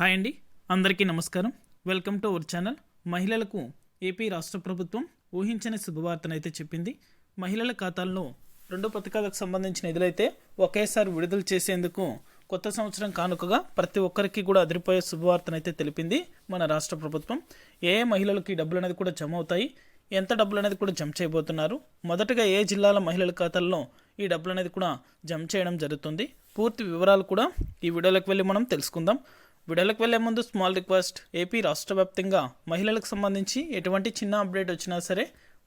Hi అండి. అందరికీ నమస్కారం. Welcome to our channel. మహిళలకు ఏపీ రాష్ట్ర ప్రభుత్వం ఊహించని శుభవార్తనైతే చెప్పింది. మహిళల ఖాతాల్లో రెండు పథకాలకు సంబంధించిన నిధులైతే ఒకేసారి విడుదల చేసేందుకు కొత్త సంవత్సరం కానుకగా ప్రతి ఒక్కరికి కూడా అదిరిపోయే శుభవార్తనైతే తెలిపింది మన రాష్ట్ర ప్రభుత్వం. ఏ ఏ మహిళలకు ఈ డబ్బులు అనేది కూడా జమ అవుతాయి? ఎంత డబ్బులు అనేది కూడా జమ చేయబోతున్నారు? మొదటగా ఏ జిల్లాల మహిళల ఖాతాల్లో ఈ డబ్బులు అనేది కూడా జమ చేయడం జరుగుతుంది? పూర్తి వివరాలు కూడా ఈ వీడియోలోకి వెళ్ళి మనం తెలుసుకుందాం. వీడియోలకు వెళ్ళే ముందు స్మాల్ రిక్వెస్ట్. ఏపీ రాష్ట్ర వ్యాప్తంగా మహిళలకు సంబంధించి ఎటువంటి చిన్న అప్డేట్ వచ్చినా సరే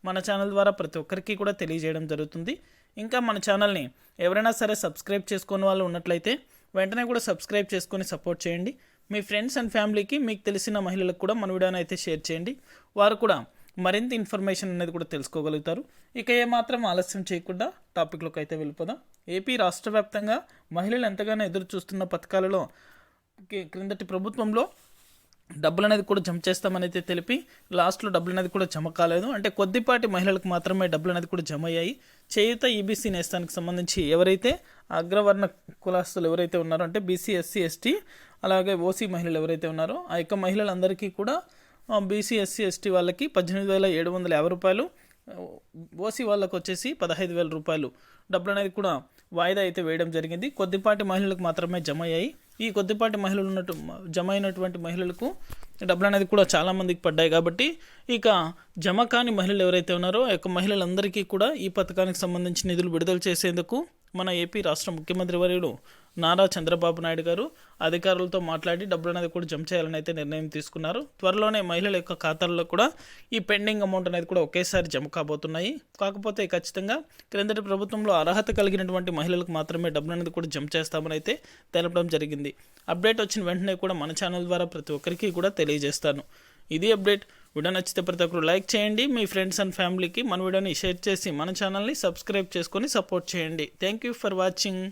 మన ఛానల్ ద్వారా ప్రతి ఒక్కరికి కూడా తెలియజేయడం జరుగుతుంది. ఇంకా మన ఛానల్ని ఎవరైనా సరే సబ్స్క్రైబ్ చేసుకునే వాళ్ళు ఉన్నట్లయితే వెంటనే కూడా సబ్స్క్రైబ్ చేసుకొని సపోర్ట్ చేయండి. మీ ఫ్రెండ్స్ అండ్ ఫ్యామిలీకి మీకు తెలిసిన మహిళలకు కూడా మన వీడియోని అయితే షేర్ చేయండి. వారు కూడా మరింత ఇన్ఫర్మేషన్ అనేది కూడా తెలుసుకోగలుగుతారు. ఇక ఏమాత్రం ఆలస్యం చేయకుండా టాపిక్లోకి అయితే వెళ్ళిపోదాం. ఏపీ రాష్ట్ర వ్యాప్తంగా మహిళలు ఎంతగానో ఎదురు చూస్తున్న పథకాలలో క్రిందటి ప్రభుత్వంలో డబ్బులు అనేది కూడా జమ చేస్తామని అయితే తెలిపి లాస్ట్లో డబ్బులు అనేది కూడా జమ కాలేదు. అంటే కొద్దిపాటి మహిళలకు మాత్రమే డబ్బులు అనేది కూడా జమ అయ్యాయి. చేయుత ఈబీసీ నేస్తానికి సంబంధించి ఎవరైతే అగ్రవర్ణ కులాస్తులు ఎవరైతే ఉన్నారో అంటే బీసీ ఎస్సీ ఎస్టీ అలాగే ఓసీ మహిళలు ఎవరైతే ఉన్నారో ఆ యొక్క మహిళలందరికీ కూడా బీసీ ఎస్సీ ఎస్టీ వాళ్ళకి పద్దెనిమిది వేల ఏడు వందల యాభై రూపాయలు ఓసీ వాళ్ళకు వచ్చేసి పదహైదు వేల రూపాయలు డబ్బులు అనేది కూడా వాయిదా అయితే వేయడం జరిగింది. కొద్దిపాటి మహిళలకు మాత్రమే జమ అయ్యాయి. ఈ కొద్దిపాటి మహిళలు ఉన్నట్టు జమ అయినటువంటి మహిళలకు డబ్బులు అనేది కూడా చాలామందికి పడ్డాయి కాబట్టి ఇక జమ కాని మహిళలు ఎవరైతే ఉన్నారో ఆ యొక్క మహిళలందరికీ కూడా ఈ పథకానికి సంబంధించి నిధులు విడుదల చేసేందుకు మన ఏపీ రాష్ట్ర ముఖ్యమంత్రి వర్యుడు నారా చంద్రబాబు నాయుడు గారు అధికారులతో మాట్లాడి డబ్బులు అనేది కూడా జమ చేయాలని అయితే నిర్ణయం తీసుకున్నారు. త్వరలోనే మహిళల యొక్క ఖాతాల్లో కూడా ఈ పెండింగ్ అమౌంట్ అనేది కూడా ఒకేసారి జమ కాబోతున్నాయి. కాకపోతే ఖచ్చితంగా క్రిందటి ప్రభుత్వంలో అర్హత కలిగినటువంటి మహిళలకు మాత్రమే డబ్బులు అనేది కూడా జమ చేస్తామని అయితే తెలపడం జరిగింది. అప్డేట్ వచ్చిన వెంటనే కూడా మన ఛానల్ ద్వారా ప్రతి ఒక్కరికి కూడా తెలియజేస్తాను. ఇది అప్డేట్. వీడియో నచ్చితే ప్రతి ఒక్కరు లైక్ చేయండి. మీ ఫ్రెండ్స్ అండ్ ఫ్యామిలీకి మన వీడియోని షేర్ చేసి మన ఛానల్ని సబ్స్క్రైబ్ చేసుకొని సపోర్ట్ చేయండి. Thank you for watching.